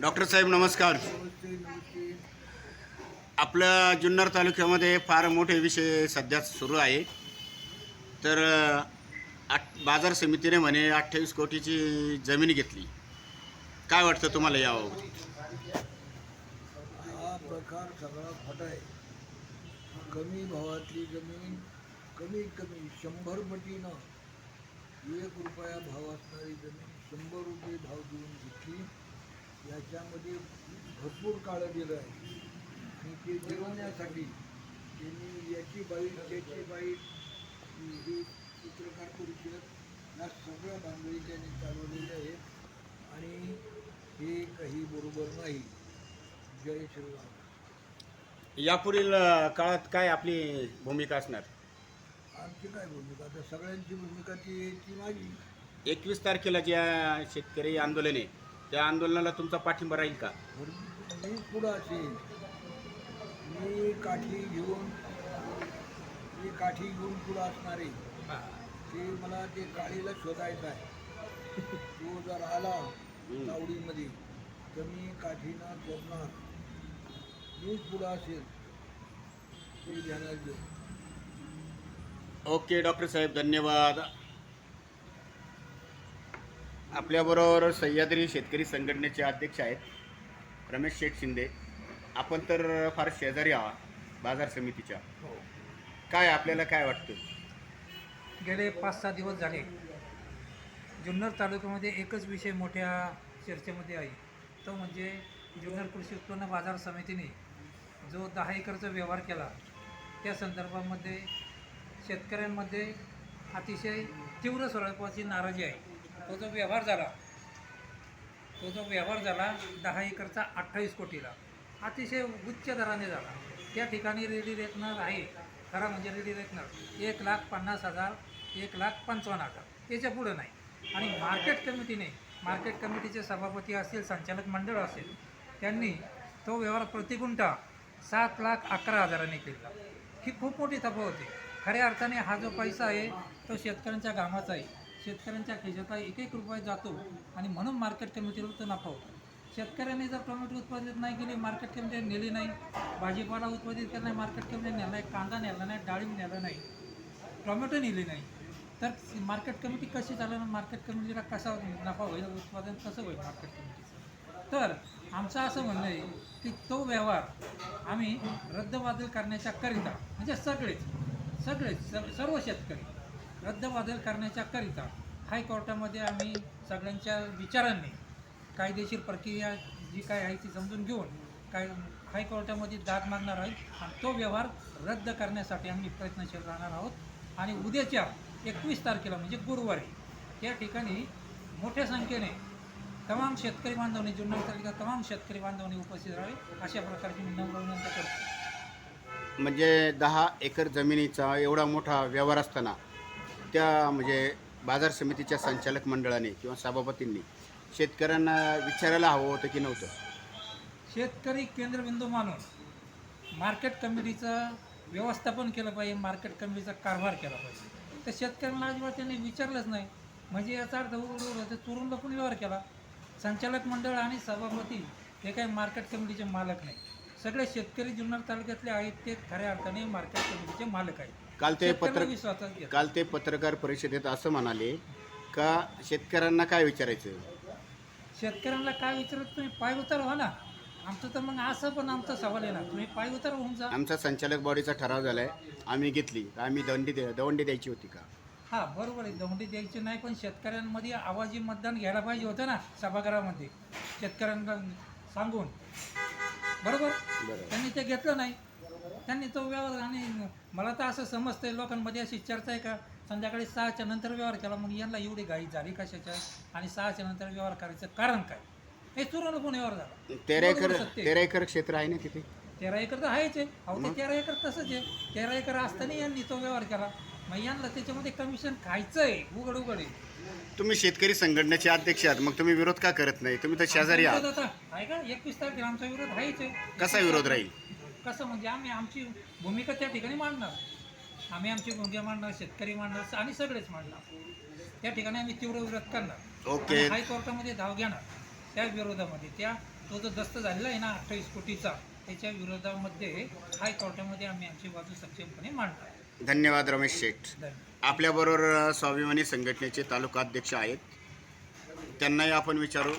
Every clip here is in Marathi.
डॉक्टर साहेब नमस्कार. आपल्या जुन्नर तालुक्यामध्ये फार मोठे विषय सध्या सुरू आहे. तर आठ बाजार समितीने म्हणे अठ्ठावीस कोटीची जमीन घेतली. काय वाटतं तुम्हाला याबाबत? हा प्रकार सगळा खोटा आहे. कमी भावातली जमीन कमी कमी शंभर पटीनं एक रुपया भाव असणारी जमीन शंभर रुपये भाव देऊन घेतली. याच्यामध्ये भरपूर काळं दिलं आहे. आणि ते जिरवण्यासाठी त्यांनी याची बाईट त्याची बाईट ही चित्रकार परिषद या सगळ्या भानगडी त्यांनी चालवलेल्या आहेत आणि हे काही बरोबर नाही. जय श्रीराम. यापुढील काळात काय आपली भूमिका असणार? आमची काय भूमिका? आता सगळ्यांची भूमिका ती ती माझी. एकवीस तारखेला ज्या शेतकरी आंदोलन आहे त्या आंदोलनाला तुमचा पाठिंबा राहील का? मी पुढं असेल. मी काठी घेऊन मी काठी घेऊन पुढं असणार आहे. ते मला ते काळीला शोधायचं आहे. तो जर आला तावडीमध्ये तर मी काठीनं शोधणार मीच पुढं असेल. ते ध्यानात घेऊ ओके डॉक्टर साहेब धन्यवाद. आपल्याबरोबर सह्याद्री शेतकरी संघटनेचे अध्यक्ष आहेत. रमेश शेठ शिंदे. आपण तर फार शेजारी आहात बाजार समितीच्या. काय आपल्याला काय वाटतं? गेले पाच सहा दिवस झाले. जुन्नर तालुक्यामध्ये एकच विषय मोठ्या चर्चेमध्ये आहे. तो म्हणजे जुन्नर कृषी उत्पन्न बाजार समितीने जो दहा एकरचा व्यवहार केला त्या संदर्भामध्ये शेतकऱ्यांमध्ये अतिशय तीव्र स्वरूपाची नाराजी आहे. तो जो व्यवहार झाला तो जो व्यवहार झाला दहा एकरचा अठ्ठावीस कोटीला अतिशय उच्च दराने झाला. त्या ठिकाणी रेडी रेकनर आहे. खरा म्हणजे रेडी रेकनर एक लाख पन्नास हजार एक लाख पंचावन्न हजार. याच्या पुढं नाही. आणि मार्केट कमिटीने मार्केट कमिटीचे सभापती असतील संचालक मंडळ असेल त्यांनी तो व्यवहार प्रतिगुंठा सात लाख अकरा हजारांनी केला. ही खूप मोठी तफावत होती खऱ्या अर्थाने हा जो पैसा आहे तो शेतकऱ्यांच्या घामाचा आहे. शेतकऱ्यांच्या खिशाचा एक एक रुपये जातो आणि म्हणून मार्केट कमिटीला तो नफा होतो. शेतकऱ्यांनी जर टोमॅटो उत्पादित नाही केली मार्केट कमिटी नेली नाही भाजीपाला उत्पादित केला नाही मार्केट कमिटी नेला नाही कांदा नेला नाही डाळिंब नेला नाही टोमॅटो नेली नाही तर मार्केट कमिटी कशी चालणार मार्केट कमिटीला कसा नफा होईल उत्पादन कसं होईल मार्केट कमिटीचं तर आमचं असं म्हणणं आहे की तो व्यवहार आम्ही रद्दबादल करण्याच्या करिता म्हणजे सगळेच सगळेच सर्व शेतकरी रद्दबादल करण्याच्याकरिता हायकोर्टामध्ये आम्ही सगळ्यांच्या विचारांनी कायदेशीर प्रक्रिया जी काय आहे ती समजून घेऊन काय हायकोर्टामध्ये दाद मागणार आहोत आणि तो व्यवहार रद्द करण्यासाठी आम्ही प्रयत्नशील राहणार आहोत. आणि उद्याच्या एकवीस तारखेला म्हणजे गुरुवारी या ठिकाणी मोठ्या संख्येने तमाम शेतकरी बांधवांनी जुन्नर तालुक्यात तमाम शेतकरी बांधवांनी उपस्थित राहावे अशा प्रकारची मी नम्र विनंती करतो. म्हणजे दहा एकर जमिनीचा एवढा मोठा व्यवहार असताना त्या म्हणजे बाजार समितीच्या संचालक मंडळाने किंवा सभापतींनी शेतकऱ्यांना विचारायला हवं होतं की नव्हतं? शेतकरी केंद्रबिंदू मानून मार्केट कमिटीचं व्यवस्थापन केलं पाहिजे मार्केट कमिटीचा कारभार केला पाहिजे. तर शेतकऱ्यांना अजिबात त्यांनी विचारलंच नाही. म्हणजे याचा अर्थ होतं. चुरून पण व्यवहार केला? संचालक मंडळ आणि सभापती हे काही मार्केट कमिटीचे मालक नाही. सगळे शेतकरी जुन्नर तालुक्यातले आहेत ते खऱ्या अर्थाने मार्केट कमिटीचे मालक आहेत. काल ते शेतकऱ्यांना पत्र विश्वासात. काल ते पत्रकार परिषदेत असं म्हणाले का शेतकऱ्यांना काय विचारायचं? शेतकऱ्यांना काय विचारत तुम्ही पाय उतार व्हा ना. आमचं तर मग असं पण आमचा सवाल आहे ना. तुम्ही पाय उतार होऊन जा. आमचा संचालक बॉडीचा ठराव झालाय. आम्ही घेतली. आम्ही दंडी दे दवंडी द्यायची होती का? हा बरोबर आहे. दौंडी द्यायची नाही पण शेतकऱ्यांमध्ये आवाजी मतदान घ्यायला पाहिजे होतं ना सभागृहामध्ये. शेतकऱ्यांना सांगून. बरोबर? बरोबर. त्यांनी ते घेतलं नाही. त्यांनी तो व्यवहार आणि मला तर असं समजतंय लोकांमध्ये अशी चर्चा आहे का? संध्याकाळी सहाच्या नंतर व्यवहार केला मग यांना एवढी घाई झाली कशाच्या? आणि सहाच्या नंतर व्यवहार करायचं कारण काय? हे चुरून पण व्यवहार झाला. तेरा एकर. तेरा एकर क्षेत्र आहे ना तिथे? तेरा एकर तर आहेच आहे. अहो ते तेरा एकर तसंच आहे. तेरा एकर असताना यांनी तो व्यवहार केला. मग यांना त्याच्यामध्ये कमिशन खायचं आहे. उघड उघड आहे. तुम्ही शेतकरी संघटनेचे अध्यक्ष आहात. मग तुम्ही विरोध का करत नाही? तुम्ही तर शेजारी आहात. आता आहे का? एकवीस तारखेला आमचा विरोध आहेच आहे. कसा विरोध राहील? कसं म्हणजे आम्ही आमची भूमिका त्या ठिकाणी मांडणार. आम्ही आमची भूमिका मांडणार शेतकरी मांडणार आणि सगळेच मांडणार. त्या ठिकाणी आम्ही तीव्र विरोध करणार. ओके. हायकोर्टामध्ये धाव घेणार. त्या विरोधामध्ये त्या तो जो दस्त झालेला आहे ना अठ्ठावीस कोटीचा त्याच्या विरोधामध्ये हायकोर्टामध्ये आम्ही आमची बाजू सक्षमपणे मांडतो धन्यवाद रमेश शेठ. आपल्याबरोबर स्वाभिमानी संघटनेचे तालुका अध्यक्ष आहेत. त्यांनाही आपण विचारू.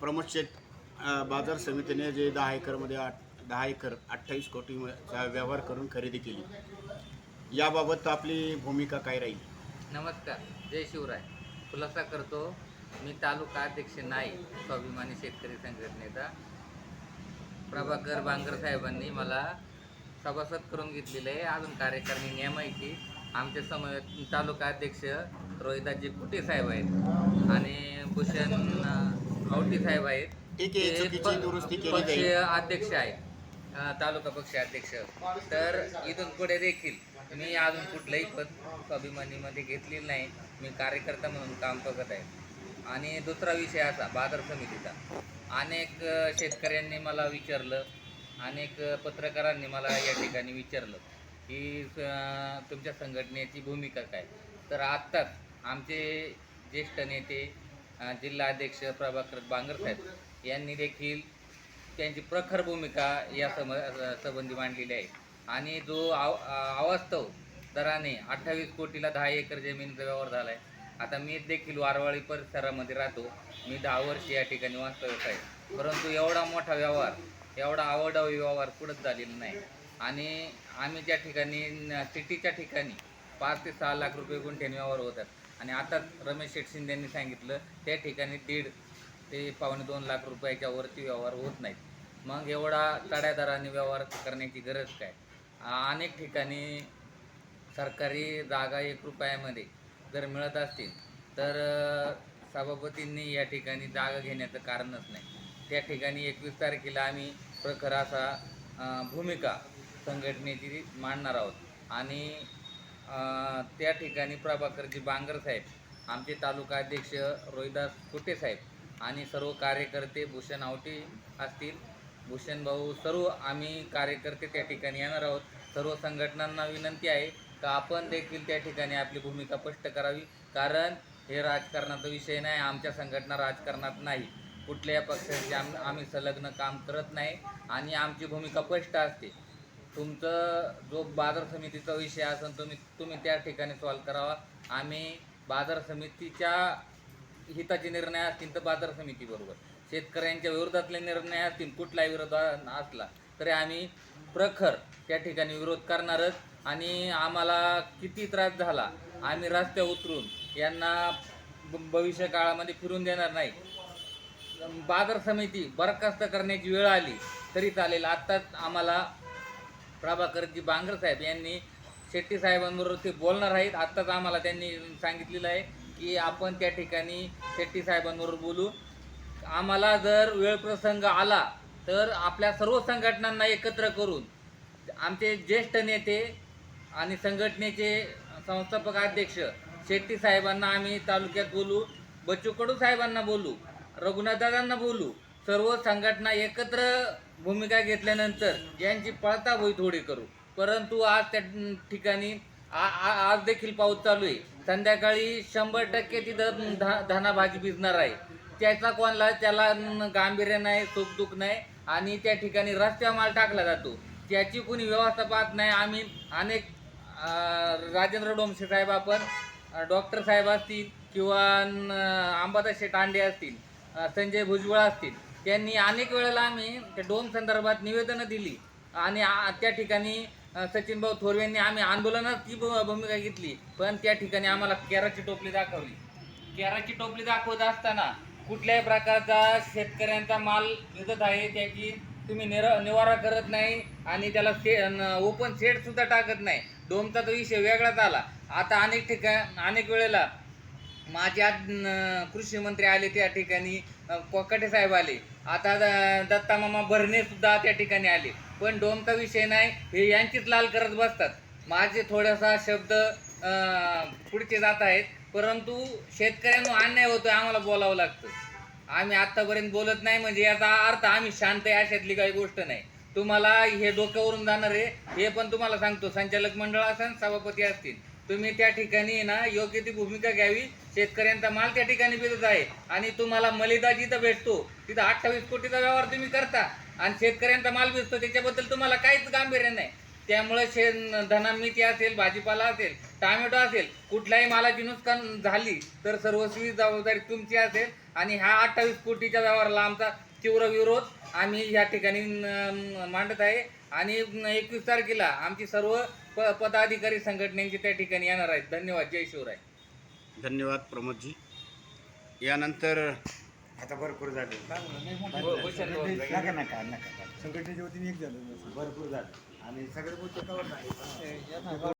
प्रमोद शेठ बाजार समितीने जे दहा एकरमध्ये आठ दहा एकर अठ्ठावीस कोटीचा व्यवहार करून खरेदी केली. याबाबत आपली भूमिका काय राहील? नमस्कार जय शिवराय. खुलासा करतो मी तालुका अध्यक्ष नाही स्वाभिमानी शेतकरी संघटनेचा. प्रभाकर बांगर साहेबांनी मला सभासद करून घेतलेले आहे. अजून कार्यकारिणी नियमायची आमचे समवेत तालुका अध्यक्ष रोहिदासजी कुटे साहेब आहेत आणि भूषण आवटी साहेब आहेत. दुरुस्ती. अध्यक्ष आहेत. तालुका पक्ष अध्यक्ष. तर इथून पुढे देखील मी अजून कुठलंही पद अभिमानीमध्ये घेतलेलं नाही. मी कार्यकर्ता म्हणून काम बघत आहे. आणि दुसरा विषय असा बाजार समितीचा. अनेक शेतकऱ्यांनी मला विचारलं. अनेक पत्रकारांनी मला या ठिकाणी विचारलं की तुमच्या संघटनेची भूमिका काय? तर आत्ताच आमचे ज्येष्ठ नेते जिल्हाध्यक्ष प्रभाकर बांगर साहेब यांनी देखील त्यांची प्रखर भूमिका या सम संबंधी मांडलेली आहे. आणि जो आव अवास्तव दराने अठ्ठावीस कोटीला दहा एकर जमिनीचा व्यवहार झाला आहे आता मी देखील वारवाळी परिसरामध्ये राहतो. मी दहा वर्ष या ठिकाणी वास्तव्यात आहे. परंतु एवढा मोठा व्यवहार एवढा आवडावी व्यवहार कुठंच झालेला नाही. आणि आम्ही ज्या ठिकाणी सिटीच्या ठिकाणी पाच ते सहा लाख रुपये गुंठ्याने व्यवहार होतात. आणि आता रमेश शेठ शिंदे यांनी सांगितलं त्या ठिकाणी दीड ते पावणे दोन लाख रुपयाच्या वरती व्यवहार होत नाहीत. मग एवढा चढ्या दराने व्यवहार करण्याची गरज काय? अनेक ठिकाणी सरकारी जागा एक रुपयामध्ये जर मिळत असतील तर सभापतींनी या ठिकाणी जागा घेण्याचं कारणच नाही. त्या ठिकाणी एकवीस तारखेला आम्ही प्रखर असा भूमिका संघटनेची मांडणार आहोत. आणि त्या ठिकाणी प्रभाकरजी बांगर साहेब आमचे तालुका अध्यक्ष रोहिदास कुटे साहेब आणि सर्व कार्यकर्ते भूषण आवटी असतील. भूषण भाऊ सर्व आम्ही कार्यकर्ते त्या ठिकाणी येणार आहोत. सर्व संघटनांना विनंती आहे का आपण देखील त्या ठिकाणी आपली भूमिका स्पष्ट करावी? कारण हे राजकारणाचा विषय नाही आमच्या संघटना राजकारणात नाही. कुठल्याही पक्षाचे आम आम्ही संलग्न काम करत नाही आणि आमची भूमिका स्पष्ट असते. तुमचं जो बाजार समितीचा विषय असेल तुम्ही तुम्ही त्या ठिकाणी सॉल्व करावा. आम्ही बाजार समितीच्या हिताचे निर्णय असतील तर बाजार समितीबरोबर शेतकऱ्यांच्या विरोधातले निर्णय असतील कुठलाही विरोध असला तरी आम्ही प्रखर त्या ठिकाणी विरोध करणारच. आणि आम्हाला किती त्रास झाला आम्ही रस्त्या उतरून यांना ब- भविष्य काळामध्ये फिरून देणार नाही. बाजार समिती बरखास्त करण्याची वेळ आली तरी चालेल. आत्ताच आम्हाला प्रभाकरजी बांगर साहेब यांनी शेट्टी साहेबांबरोबर ते बोलणार आहेत. आत्ताच आम्हाला त्यांनी सांगितलेलं आहे. की आपण त्या ठिकाणी शेट्टी साहेबांबरोबर बोलू. आम्हाला जर वेळ प्रसंग आला तर आपल्या सर्व संघटनांना एकत्र करून आमचे ज्येष्ठ नेते आणि संघटनेचे संस्थापक अध्यक्ष शेट्टी साहेबांना आम्ही तालुक्यात बोलू बच्चू कडू साहेबांना बोलू रघुनाथदादांना बोलू सर्व संघटना एकत्र भूमिका घेतल्यानंतर यांची पळताभोई थोडी करू. परंतु आज त्या ठिकाणी आज देखील पाऊस चालू आहे. संध्याकाळी शंभर टक्के तिथं धा धाना भाजी भिजणार आहे. त्याचा कोणला त्याला गांभीर्य नाही सुखदुख नाही आणि त्या ठिकाणी रस्त्यावर माल टाकला जातो. त्याची कोणी व्यवस्था पाहत नाही. आम्ही अनेक राजेंद्र डोमसे साहेब आपण डॉक्टर साहेब असतील किंवा न- अंबादास असतील संजय भुजबळ असतील त्यांनी अनेक वेळेला आम्ही त्या डोम संदर्भात निवेदनं दिली. आणि आ- त्या ठिकाणी सचिन भाऊ थोरवे यांनी आम्ही आंदोलनात ती भूमिका घेतली पण त्या ठिकाणी आम्हाला केराची टोपली दाखवली. केराची टोपली दाखवत असताना कुठल्याही प्रकारचा शेतकऱ्यांचा माल विकत आहे त्याची तुम्ही निर निवारा करत नाही आणि त्याला शे ओपन सेटसुद्धा टाकत नाही. डोमचा तो विषय वेगळाच आला. आता अनेक ठिकाण अनेक वेळेला माझे आज कृषी मंत्री आले त्या ठिकाणी अ, कोकाटे साहेब आले. आता द- दत्ता मामा भरणे सुद्धा त्या ठिकाणी आले. पण डोमका विषय नाही हे यांचीच लाल करत बसतात. माझे थोडासा शब्द पुढचे जात आहेत. परंतु शेतकऱ्यांना अन्याय होतोय आम्हाला बोलावं लागतं. आम्ही आतापर्यंत बोलत नाही म्हणजे याचा अर्थ आम्ही शांत आहे अशातली काही गोष्ट नाही. तुम्हाला हे डोक्यावरून जाणार आहे हे पण तुम्हाला सांगतो. संचालक मंडळ असेल सभापती असतील. तुम्ही त्या ठिकाणी ना योग्य ती भूमिका घ्यावी. शेतकऱ्यांचा माल त्या ठिकाणी भेटत आहे. आणि तुम्हाला मलिदा जिथं भेटतो तिथं अठ्ठावीस कोटीचा व्यवहार तुम्ही करता. आणि शेतकऱ्यांचा माल विसतो त्याच्याबद्दल तुम्हाला काहीच गांभीर्य नाही. त्यामुळे शे धनामिती असेल भाजीपाला असेल टामॅटो असेल कुठल्याही मालाची नुकसान झाली तर सर्वस्वी जबाबदारी तुमची असेल. आणि हा अठ्ठावीस कोटीच्या व्यवहाराला आमचा तीव्र विरोध आम्ही ह्या ठिकाणी मांडत आहे. आणि एकवीस तारखेला आमची सर्व प पदाधिकारी संघटनेची त्या ठिकाणी येणार आहेत. धन्यवाद. जय शिवराय. धन्यवाद प्रमोदजी. यानंतर आता भरपूर झाले. नका, नका नका संघटनेच्या वतीने एक झालं भरपूर झालं. आणि सगळे गोष्टी कवर नाही